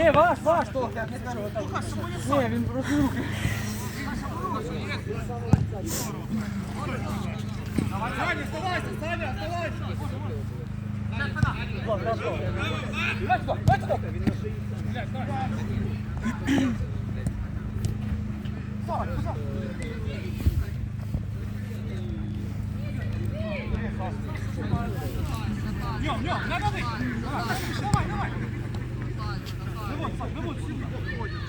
Ні, ваш, ваш толк, я не кажу. Ні, він просто руки. Саня, оставайся, Саня, оставайся. Нем, нем, на воды. Давай, давай. Вывод, Сань, вывод, сюда. Ты,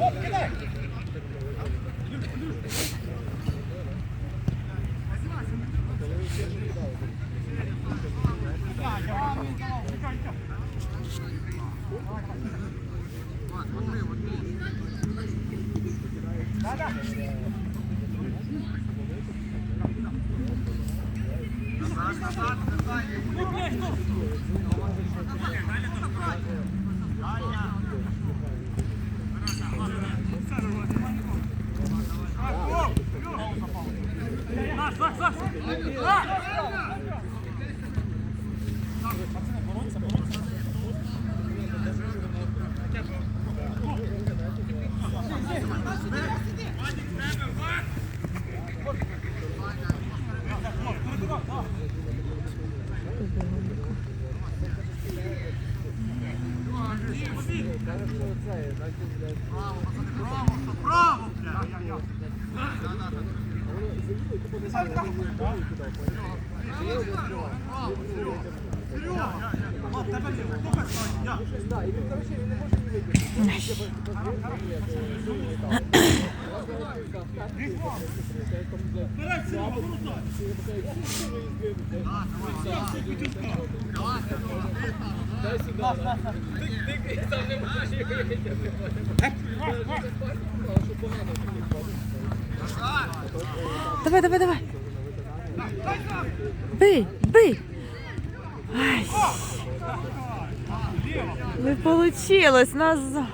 не так говорить, що він дитячий садочок. Боб, дивися. Боб, кидай. Давай, давай, давай. Бий, бий. Ай. Не получилось назад.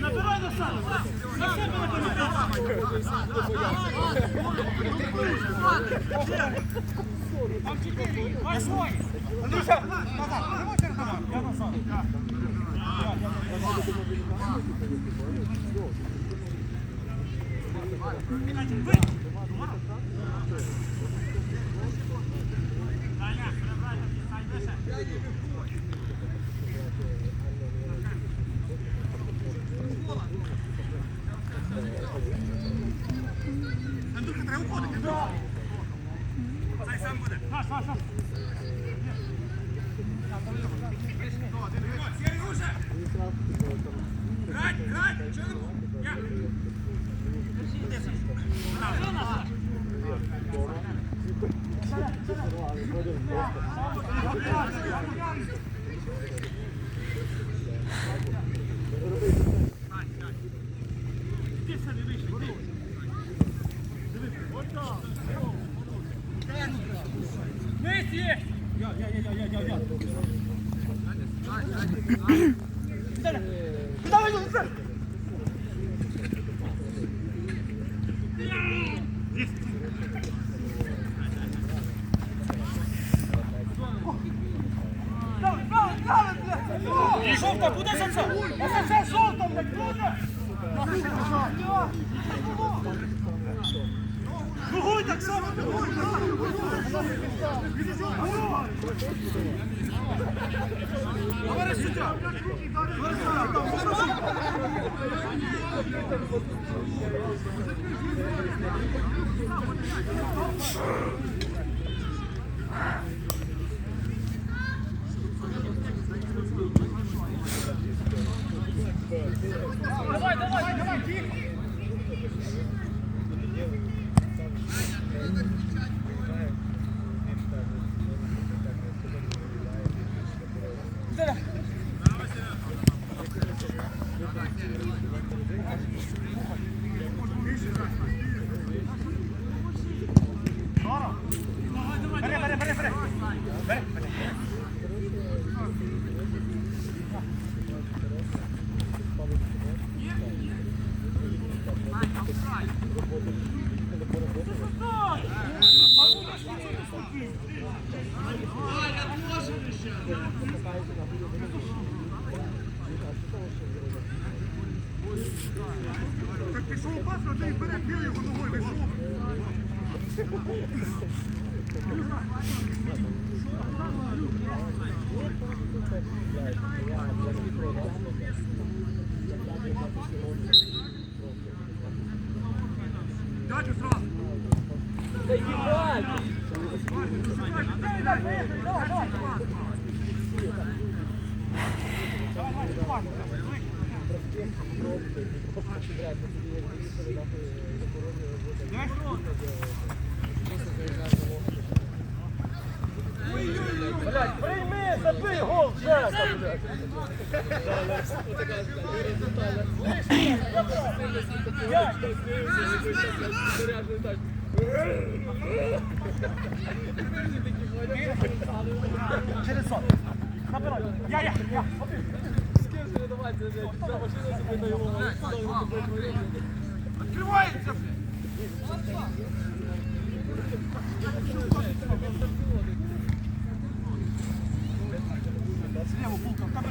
Набирай на себе. На себе набирай. Андрюша, назад. Тримайте назад. Я назад. Андрюха, треба уходити. Цей сам буде. Наш, наш, наш. Сережа! Грать, грать! Чого не Я. Мись є! Я, я, я, я, я, я. Віталя! Віталя, Віталя! І жовта, буде за це жовта, блядь, буде? Дугуй так само, дугуй! Говори Ah! Дядю забий гол, Жека, блядь. Через сон. Набирай. Я, я, я. Открывается, блядь. Слева булка, там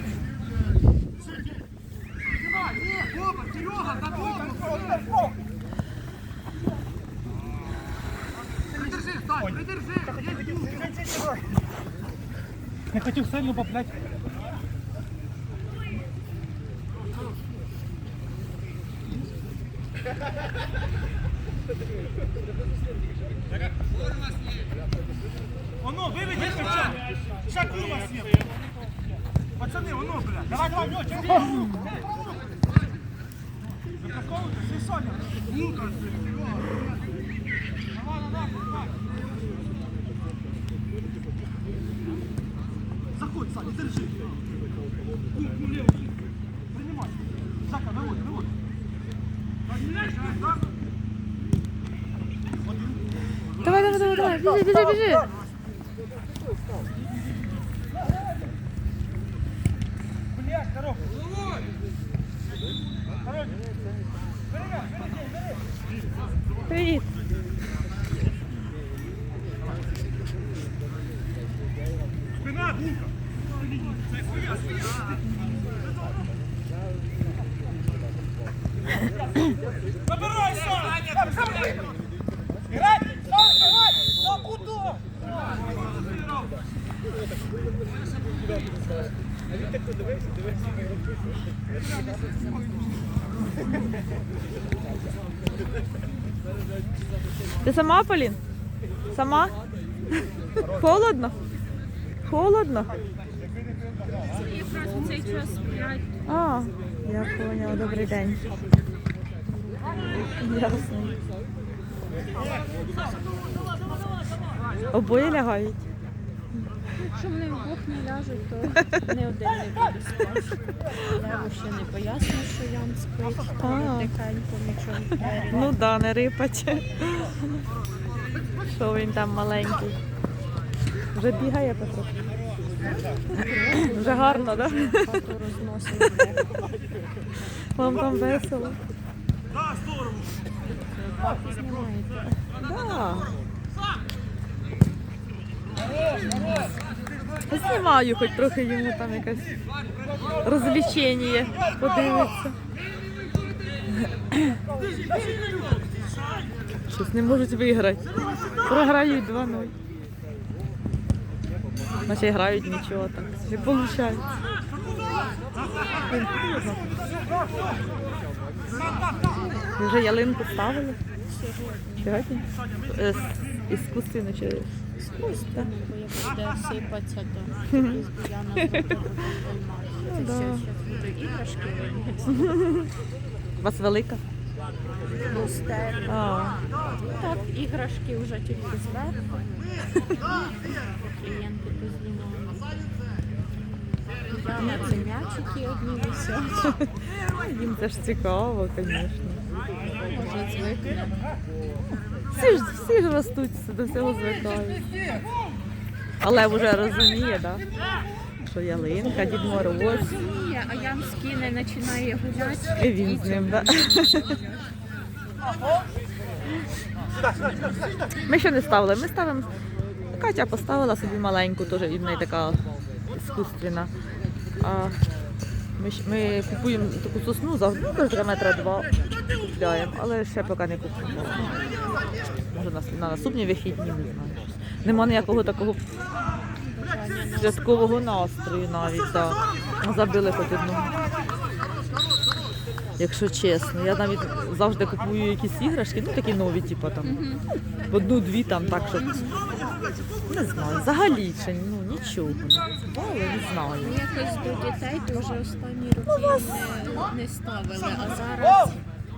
Серега, на голову! Придержи, Сань, придержи! Не хотів сильно поплять. Заходь, Саня, держи! Левую! Принимай! Выводи! Подменяешь, да? Давай, давай, давай, давай. Біжи, біжи, біжи. Привіт. спина, булка! Забирай, Саня! Играть! Саня, играть! Ну куда? Ти сама, Полін? Сама? Холодно? Холодно? А, я поняла, добрий день. Ясно. Обоє лягають. Якщо вони вдвох не ляжуть, то не один не буде спати. Леву ще не поясню, що Ян спить. А. Тихенько, нічого в двері. Ну да, не рипать. Що він там маленький? Вже бігає потроху. Вже гарно, так? Да? Хату розносить. Вам там весело. Знімаєте. Да. Знімаю хоч трохи йому там якесь розвлечення подивитися. Щось не можуть виграти. Програють 2-0. Наче грають нічого так. Не виходить. Ви вже ялинку ставили? Сьогодні? Е, з- Чи Спустя, бо як буде сипатися, то я Ну, Це да. все, зараз іграшки у вас велика? Пусте. А, Так, іграшки вже тільки зверху. Клієнти познімали. Яна, це м'ячики одні висять. їм це ж цікаво, звісно. Вже. Всі ж, всі ж ростуть, до всього звикають. Але вже розуміє, да? що ялинка, Дід Мороз. Розуміє, а Ян скине, починає гуляти. І він з ним, да? Ми ще не ставили, ми ставимо. Катя поставила собі маленьку, теж і в неї така іскусственна. А ми, ми купуємо таку сосну завжди, ну, каже, метра два купляємо, але ще поки не купуємо. Може на, на наступні вихідні, не знаю. Нема ніякого такого святкового настрою навіть, так. Забили хоч одну. Якщо чесно, я навіть завжди купую якісь іграшки, ну такі нові, типу там. Одну-дві там так, щоб. Не знаю, взагалі ще ну, нічого не купували, не знаю. Ми якось до дітей теж останні роки не, не ставили, а зараз.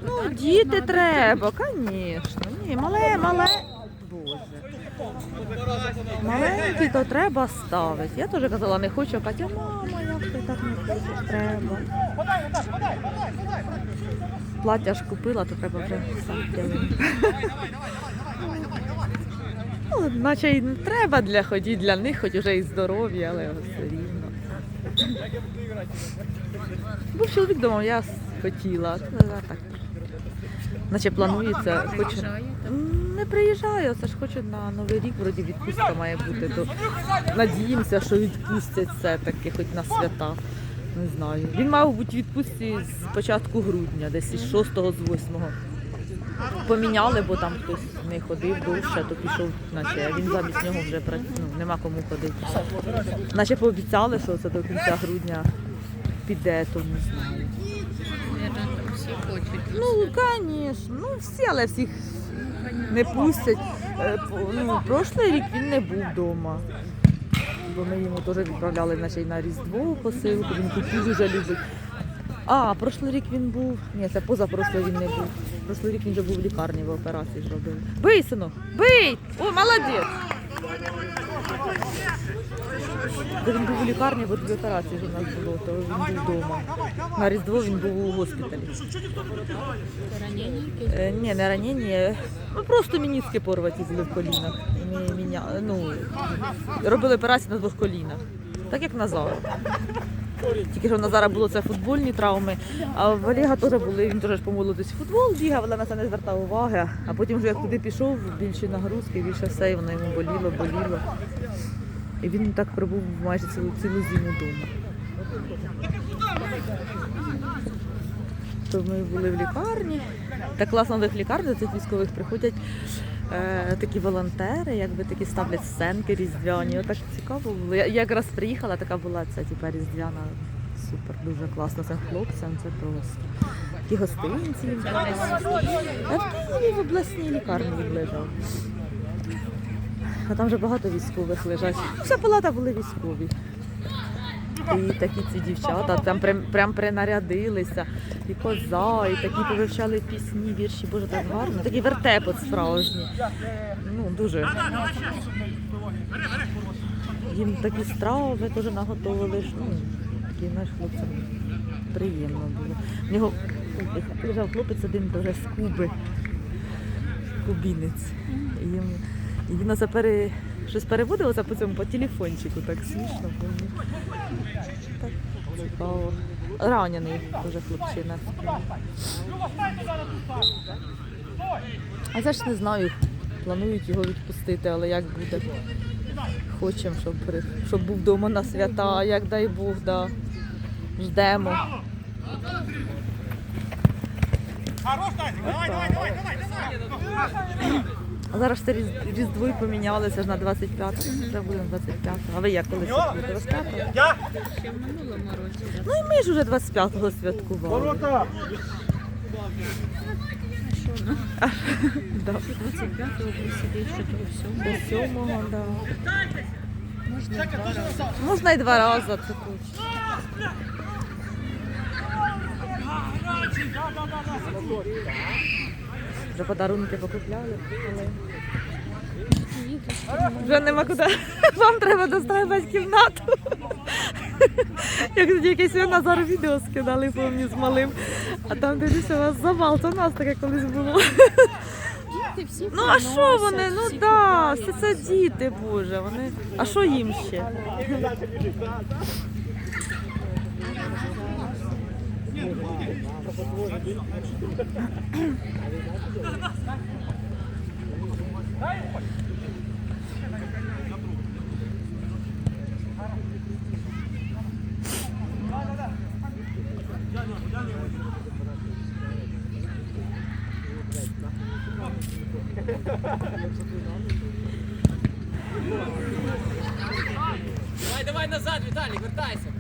Ну, так діти треба, звісно. Ні, мале, мале. Боже. Маленький то треба ставити. Я теж казала, не хочу, а Катя, мама, як ти так не хочеш, треба. Плаття ж купила, то треба вже ставити. Ну, наче і не треба для ході для них, хоч уже і здоров'я, але все рівно. Був чоловік вдома, я хотіла. так. Наче планується, хочу. Не приїжджаю, це ж хочу на Новий рік, вроді відпустка має бути. То надіємося, що відпустять все-таки, хоч на свята. Не знаю. Він мав бути відпустці з початку грудня, десь із 6-го, з 8-го. Поміняли, бо там хтось не ходив довше, то пішов, наче а він замість нього вже ну, нема кому ходити. Наче пообіцяли, що це до кінця грудня піде, то не знаю. Ну, звісно, ну всі, але всіх не пустять. Е, Ну, прошлий рік він не був вдома. Бо ми йому теж відправляли наче на Різдво посилку, він кутю дуже любить. А, прошлий рік він був. Ні, це позапрошлий він не був. Прошлий рік він вже був в лікарні в операції зробили. Бий, синок, бий! О, молодець! Він був у лікарні, бо дві операції у нас було, то він був вдома. На Різдво він був у госпіталі. Е, ні, не ранення. Ну просто мініски порваті були в колінах. Міня... ну, робили операцію на двох колінах. Так як Назар. Тільки що в Назара було це футбольні травми, а в Олега теж були, він теж по молодості футбол бігав, але на це не звертав уваги. А потім вже як туди пішов, більше нагрузки, більше все, і воно йому боліло, боліло. І він так пробув майже цілу, цілу зиму вдома. То ми були в лікарні. Так класно в лікарні, цих військових приходять е, такі волонтери, якби такі ставлять сценки різдвяні. Отак цікаво було. Я, якраз приїхала, така була ця типа різдвяна. Супер, дуже класно. Цим хлопцям це просто. Такі гостинці їм в Києві в обласній лікарні лежав. А там вже багато військових лежать. Вся палата були військові. І такі ці дівчата там прям, прям принарядилися, і коза, і такі повивчали пісні, вірші, боже, так гарно. Такий вертеп от справжній. Ну, дуже. їм такі страви теж наготовили. Ну, такі, знаєш, хлопцям приємно було. В нього приїжджав хлопець один теж з Куби, кубінець. Їм, оце пере, щось переводив оце по цьому по телефончику, так смішно було. Так цікаво. Ранений дуже хлопчина. А ж не знаю, планують його відпустити, але як буде. Хочемо, щоб, щоб був вдома на свята, як дай Бог, да. Ждемо. Хорош, давай, давай, давай, давай, давай. А зараз це Різдво і помінялося ж на 25 Вже буде на 25 А ви як коли святкуєте? 25-го? Я. Ще в минулому році. Ну і ми ж уже 25-го святкували. Ворота! А що, ну, Да. 25-го посидить, що то всього. До 7-го, да. Можна два рази. Можна і два рази, це точно. Вже подарунки покупляли, але вже нема куди. Вам треба достроювати кімнату. Як тоді якесь Назар відео скидали, помню, з малим. А там дивлюся, у вас завал, то у нас таке колись було. Ну а що вони? Ну да, все це діти, боже. Вони. А що їм ще? Давай, давай назад, Віталій, вертайся.